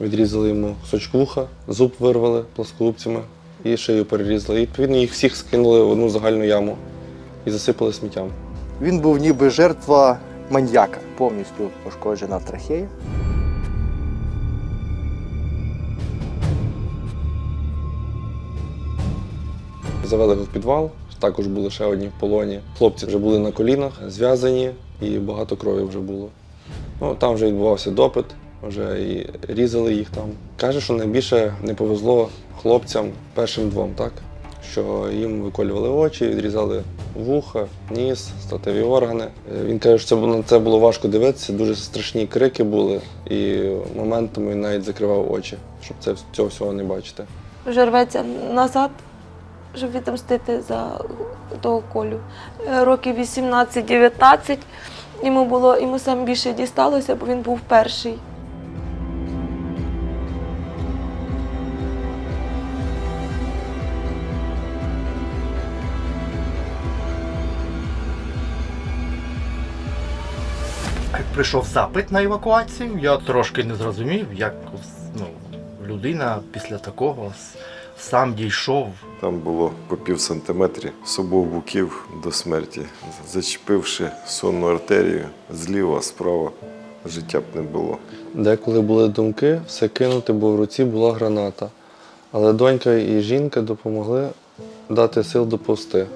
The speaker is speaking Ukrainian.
Відрізали йому сочок вуха, зуб вирвали плоскогубцями і шию перерізали. І відповідно їх всіх скинули в одну загальну яму і засипали сміттям. Він був ніби жертва маньяка, повністю пошкоджена трахея. Завели його в підвал, також були ще одні в полоні. Хлопці вже були на колінах, зв'язані, і багато крові вже було. Ну, там вже відбувався допит, вже і різали їх там. Каже, що найбільше не повезло хлопцям першим двом, так? Що їм виколювали очі, відрізали вуха, ніс, статеві органи. Е, Він каже, що це було, це було важко дивитися, дуже страшні крики були, і моментами він навіть закривав очі, щоб це, цього всього не бачити. вже рветься назад, щоб відомстити за того колю. Е, Років 18-19 йому було, йому сам більше дісталося, бо він був перший. Прийшов запит на евакуацію, я трошки не зрозумів, як ну, людина після такого сам дійшов. Там було по пів сантиметрі з обох боків до смерті, зачепивши сонну артерію зліва, справа, життя б не було. Деколи були думки все кинути, бо в руці була граната. Але донька і жінка допомогли дати сил доповзти.